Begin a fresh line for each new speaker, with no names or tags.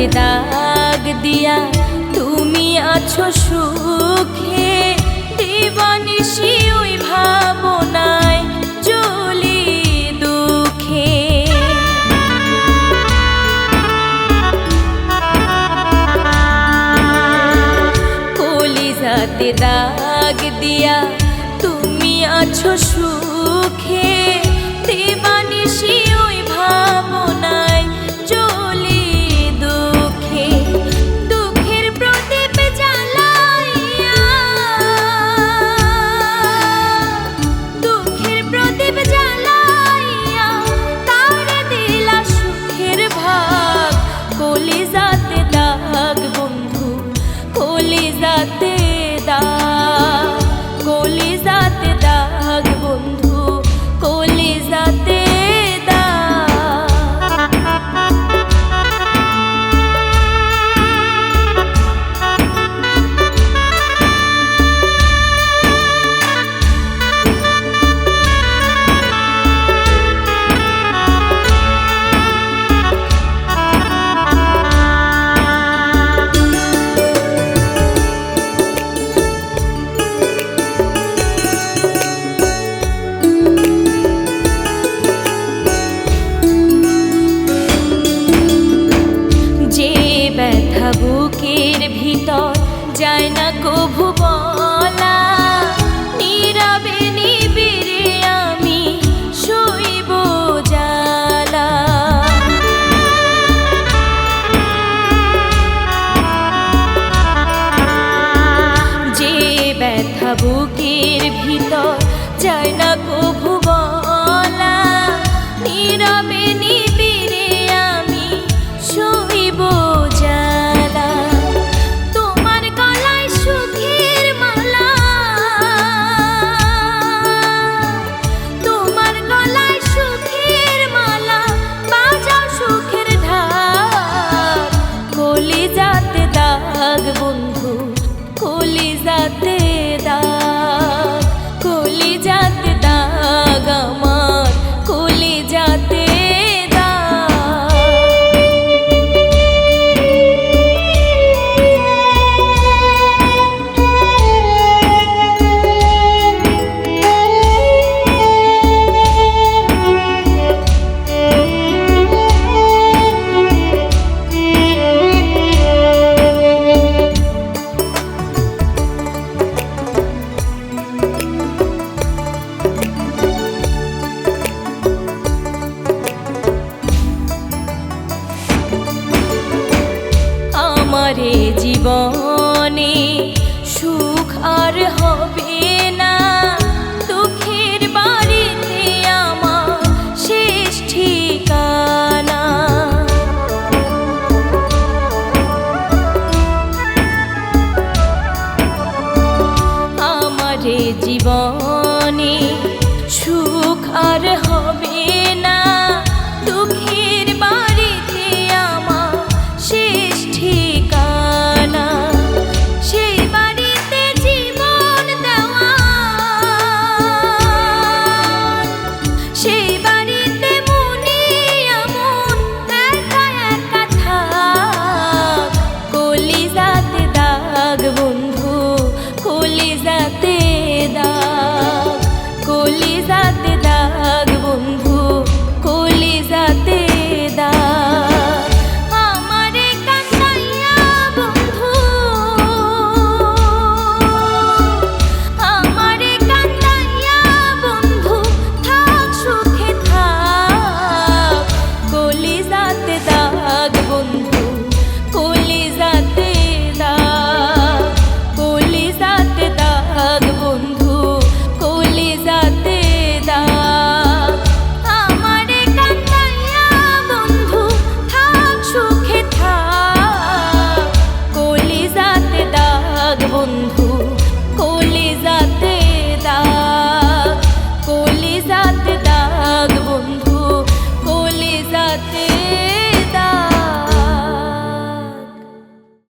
হাতে দাগ দিয়া তুমি আছো সুখে। দিবানিশি ওই ভাবনায় জলি দুঃখে। কলিজাতে দাগ দিয়া তুমি আছো সুখে। দিবানিশি কভু বলা নীরবে নিবিড়ে আমি শৈব যে ব্যথা বুকের ভিতর যায় না কভু জীবনে সুখ আর হবে না। দুঃখের বাড়িতে আমার শেষ ঠিকানা। আমার জীবনে সুখ আর হবে con